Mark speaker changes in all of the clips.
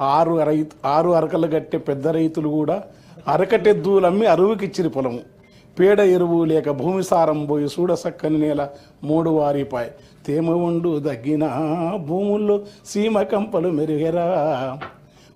Speaker 1: ఆరు రైతు ఆరు అరకలు కట్టే పెద్ద రైతులు కూడా అరకటెద్దులమ్మి అరువుకిచ్చిరి పొలము. పేడ ఎరువు లేక భూమి సారం పోయి చూడ సక్కని నేల మూడు వారిపాయ్. తేమ ఉండు దగ్గిన భూముల్లో సీమ కంపలు మెరుగెరా.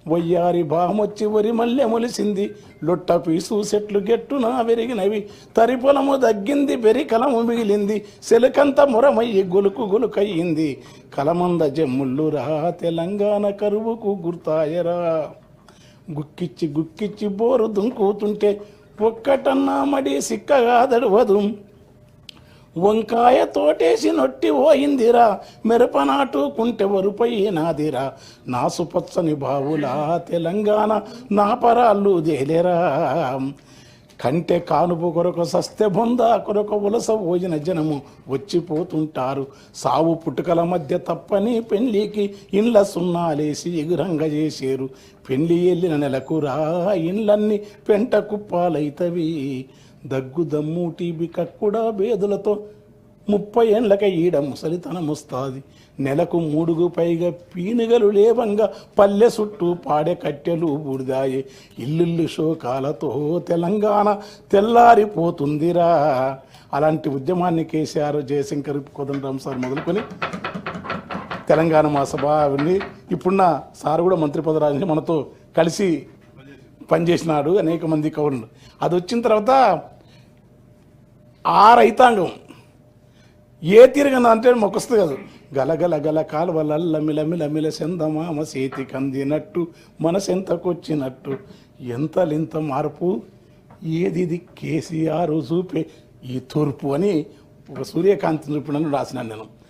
Speaker 1: వయ్యారి బామొచ్చి వరి మల్లె మొలిసింది. లొట్ట పీసు చెట్లు గెట్టున పెరిగినవి తరి పొలము దగ్గింది బెరి కలము మిగిలింది. సెలకంత మురమయ్యి గొలుకు గొలుకయ్యింది. కలమంద జమ్ముళ్ళు రా తెలంగాణ కరువుకు గుర్తాయరా. గుక్కిచ్చి గుక్కిచ్చి బోరు దుంకుతుంటే ఒక్కటన్నా మడి సిక్కగా దడవదు. వంకాయ తోటేసి నొట్టి పోయిందిరా మిరపనాటు కుంటె వరుపైనాదిరా. నాసుపచ్చని బావులా తెలంగాణ నా పరాళ్ళు దేలేరా కంటే కానుపు కొరకు సస్తె బొంద కొరకు ఉలస భోజన జనము వచ్చిపోతుంటారు. సావు పుట్టుకల మధ్య తప్పని పెళ్ళికి ఇండ్ల సున్నాలేసి ఎగురంగ చేసేరు. పెళ్ళి వెళ్ళిన నెలకు రా ఇండ్లన్నీ పెంట కుప్పాలైతవి. దగ్గు దమ్ము టీబీ కక్కుడా బేదులతో ముప్పై ఏండ్లక ఈడ ముసలితనముస్తాది నెలకు మూడుగు పైగా పీనుగలు లేవంగా పల్లె చుట్టూ పాడే కట్టెలు బూడిదాయే. ఇల్లుల్లు శోకాలతో తెలంగాణ తెల్లారిపోతుందిరా. అలాంటి ఉద్యమాన్ని కేసీఆర్ జయశంకర్ కోదండరామ్ సార్ మొదలుకొని తెలంగాణ మా అవన్నీ ఇప్పుడున్న సార్ కూడా మంత్రి పదరాజుని మనతో కలిసి పనిచేసినాడు అనేక మంది కవులు అది వచ్చిన తర్వాత ఆ రైతాంగం. ఏ తిరగన అంటే మొకొస్తుంది కాదు. గలగల గల కాలువలమిలమిలమిల సెందమామ చేతి కందినట్టు మనసెంతకొచ్చినట్టు. ఎంతలింత మార్పు? ఏది ఇది? కేసీఆర్ చూపే ఈ తూర్పు అని ఒక సూర్యకాంతి చూపినని రాసినాను నేను.